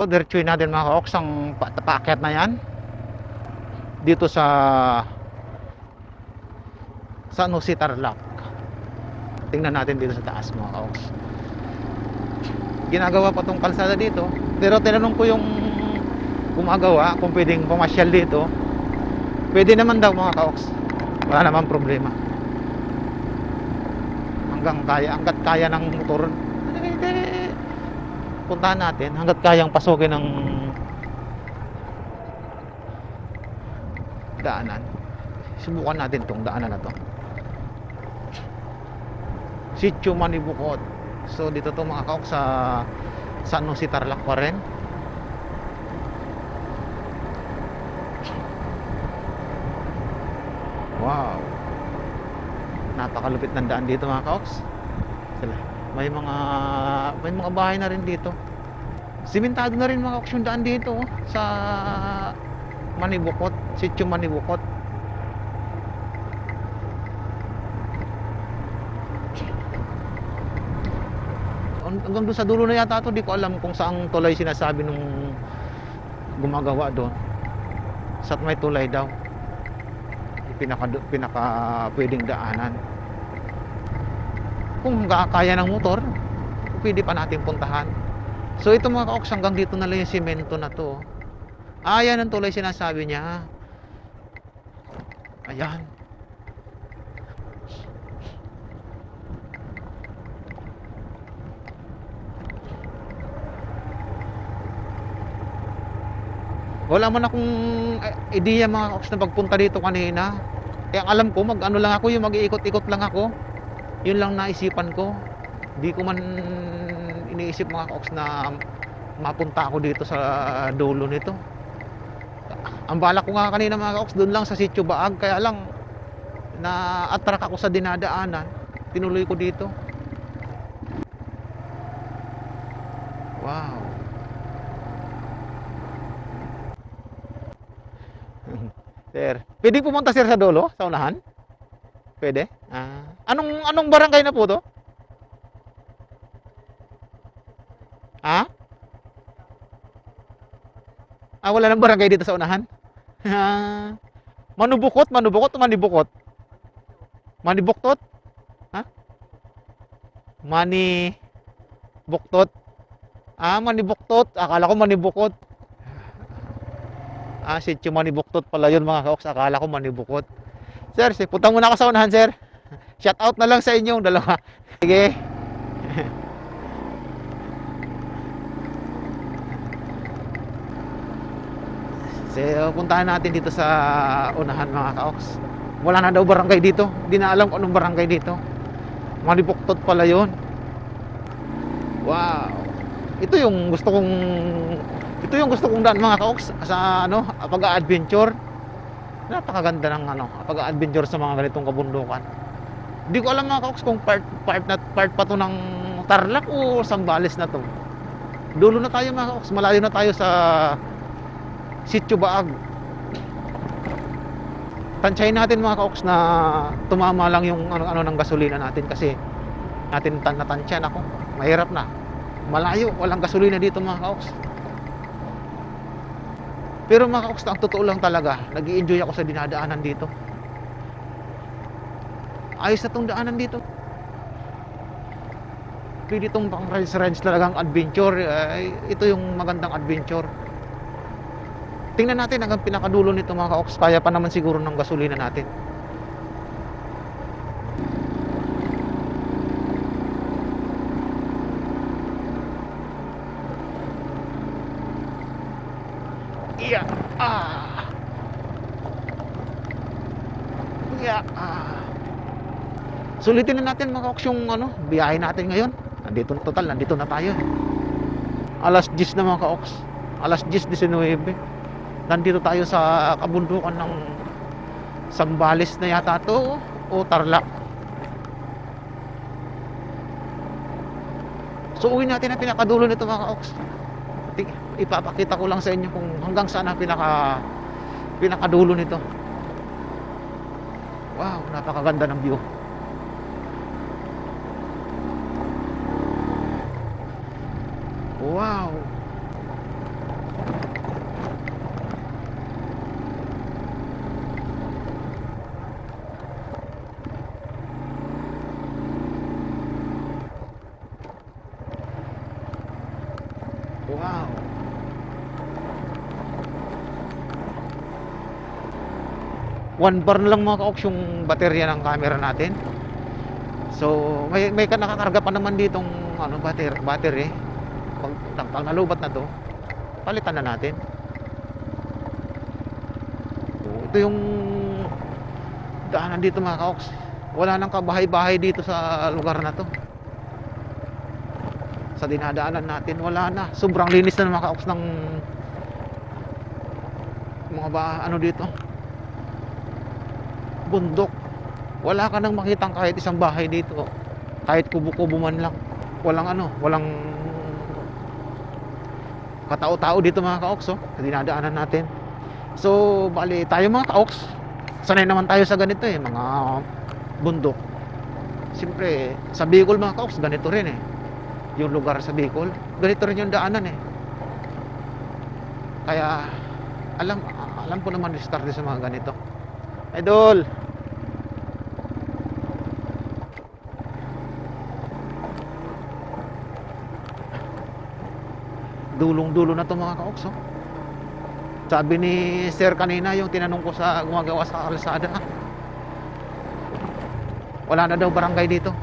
So, diretsuin natin mga kaoks ang pa- na yan. Dito sa San Jose Tarlac. Tingnan natin dito sa taas mga kaoks. Ginagawa pa tong kalsada dito. Pero tinanong ko yung gumagawa kung pwedeng pumasyal dito. Pwede naman daw mga kaoks. Wala naman problema. Hanggang kaya, hanggat kaya ng motor. Puntahan natin hanggat kayang pasukin ng daanan. Subukan natin tong daanan na to. Sitio Manibukot. So dito to mga kaok sa San Jose Tarlac pa rin. Wow. Napakalupit ng daan dito mga kaoks. Sila. May mga may mga bahay na rin dito. Simentado na rin mga yung daan dito oh, sa Manibukot, Sitio Manibukot. hanggang doon sa dulo na yata to di ko alam kung saang tulay sinasabi nung gumagawa doon sa may tulay daw pinaka pinaka pwedeng daanan kung kaya ng motor pwede pa natin puntahan so ito mga kaoks hanggang dito na lang yung semento na to ah yan ang tulay sinasabi niya ayan Wala man akong eh, ideya mga kaoks na pagpunta dito kanina. Kaya ang alam ko, mag ano lang ako, yung mag-iikot-ikot lang ako. Yun lang naisipan ko. Di ko man iniisip mga kaoks na mapunta ako dito sa dulo nito. Ang balak ko nga kanina mga kaoks, doon lang sa Sitio Baag. Kaya lang, na-attract ako sa dinadaanan. Tinuloy ko dito. Wow. Sir, pwede pumunta sir sa dulo, sa unahan? Pwede? Ah, anong anong barangay na po to? Ha? Ah, wala nang barangay dito sa unahan? Ah, manubukot, manubukot manibukot? Manibuktot? Ha? Mani buktot? Ah, manibuktot. Akala ko manibukot. Ah, sityo manibuktot pala yun mga kaoks. Akala ko manibukot. Sir, si, punta muna ako sa unahan, sir. Shout out na lang sa inyong dalawa. Sige. So, puntahan natin dito sa unahan mga kaoks. Wala na daw barangay dito. Hindi na alam kung anong barangay dito. Manibuktot pala yun. Wow. Ito yung gusto kong ito yung gusto kong daan mga kaoks sa ano, pag-adventure. Napakaganda ng ano, pag-adventure sa mga ganitong kabundukan. Hindi ko alam mga kaoks kung part part na part pa to ng Tarlac o Sambales na to. Dulo na tayo mga kaoks, malayo na tayo sa Sitio Baag. Tansyahin natin mga kaoks na tumama lang yung ano, ano ng gasolina natin kasi natin tan natansyan ako. Mahirap na. Malayo, walang gasolina dito mga kaoks. Pero mga kaoks, ang totoo lang talaga, nag enjoy ako sa dinadaanan dito. Ayos na tong daanan dito. Pwede itong pang rides-rides talagang adventure. Ay, ito yung magandang adventure. Tingnan natin hanggang pinakadulo nito mga kaoks. Kaya pa naman siguro ng gasolina natin. Yeah. Ah. Yeah. Ah. Sulitin na natin mga kaoks yung ano, biyahe natin ngayon. Nandito total, nandito na tayo. Alas 10 na mga kaoks. Alas 10.19. Nandito tayo sa kabundukan ng Sambales na yata to o Tarlac. So uwi natin ang pinakadulo nito mga kaoks. Ipapakita ko lang sa inyo kung hanggang saan ang pinaka pinakadulo nito. Wow, napakaganda ng view. 1 bar na lang mga kaoks yung baterya ng camera natin. So may, may nakakarga pa naman ditong ano, bater, battery eh. pag, pag, pag nalubat na to palitan na natin. So, ito yung daanan dito mga kaoks wala nang kabahay-bahay dito sa lugar na to. Sa dinadaanan natin wala na. Sobrang linis na mga kaoks ng mga ba ano dito. Bundok. Wala ka nang makitang kahit isang bahay dito. Kahit kubo-kubo man lang. Walang ano, walang katao-tao dito mga ka-ox oh, dinadaanan natin. So, bali tayo mga ka-ox, sanay naman tayo sa ganito eh, mga bundok. Siyempre, sa Bicol mga ka-ox, ganito rin eh. Yung lugar sa Bicol, ganito rin yung daanan eh. Kaya, alam alam ko naman diskarte sa mga ganito. Idol! Dulong-dulo na to mga ka-ox oh. Sabi ni Sir kanina yung tinanong ko sa gumagawa sa kalsada. Wala na daw barangay dito.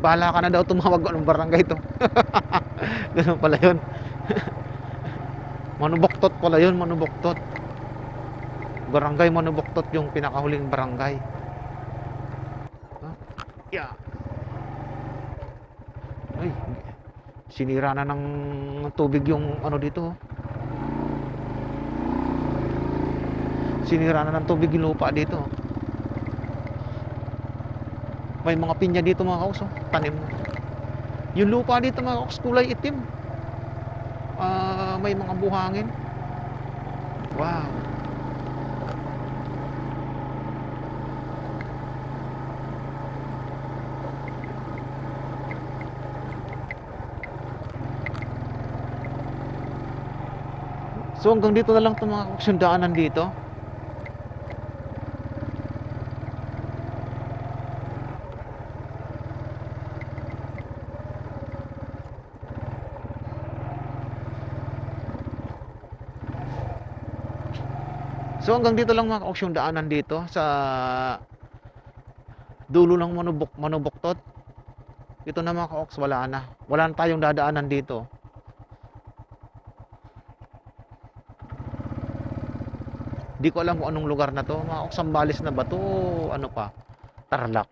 Bahala ka na daw tumawag ng barangay to. Ganun pala yun. Manuboktot pala yun, manuboktot. Barangay Manuboktot yung pinakahuling barangay. Huh? Yeah. Sinira na ng tubig yung ano dito. Sinira na ng tubig yung lupa dito. May mga pinya dito mga kaos, oh. tanim. Yung lupa dito mga kaos, kulay itim. Ah, may mga buhangin. Wow. So hanggang dito na lang itong mga kaos, yung daanan dito. So hanggang dito lang mga kaoks yung daanan dito sa dulo ng manubok, manuboktot. Ito na mga kaoks, wala na. Wala na tayong dadaanan dito. Di ko alam kung anong lugar na to. Mga kaoks, Sambales na ba to? Ano pa? Tarlac.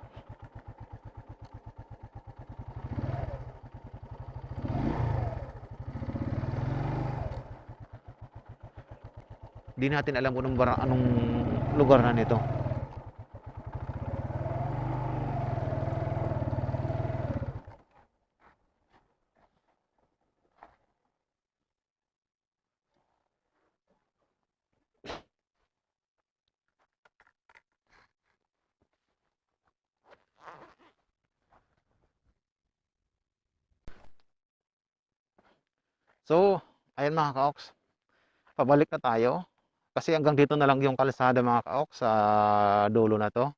Di natin alam kung anong, anong lugar na nito. So, ayan mga kaoks. Pabalik na tayo. Kasi hanggang dito na lang yung kalsada mga kaoks sa dulo na to.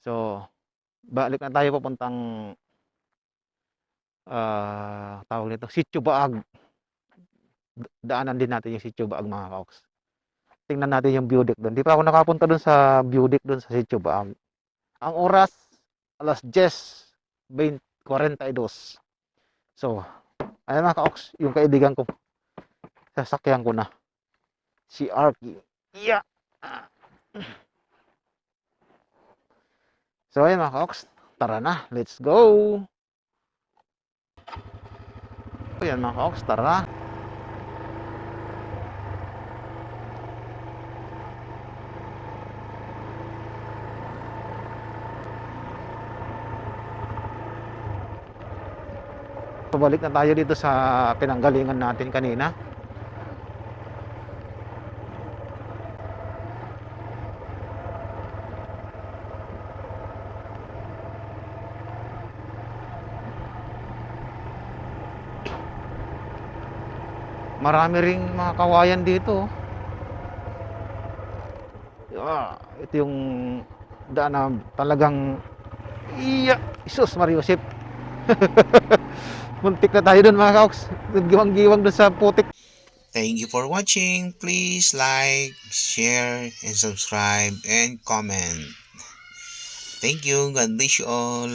So, balik na tayo papuntang ah tawag nito, Sitio Baag. Daanan din natin yung Sitio Baag mga kaoks. Tingnan natin yung deck doon. Di pa ako nakapunta doon sa deck doon sa Sitio Baag. Ang oras, alas 10, 42. So, ayan mga kaoks, yung kaibigan ko. Sasakyan ko na. Si Arky. Yeah. So ayun mga kaoks, tara na, let's go. Ayan mga kaoks, tara. Pabalik na tayo dito sa pinanggalingan natin kanina. Marami ring mga kawayan dito. oh. Ah, ito yung daan na talagang iya, Isus Mariosip. Muntik na tayo doon mga kaoks. Giwang-giwang doon sa putik. Thank you for watching. Please like, share, and subscribe and comment. Thank you. God bless you all.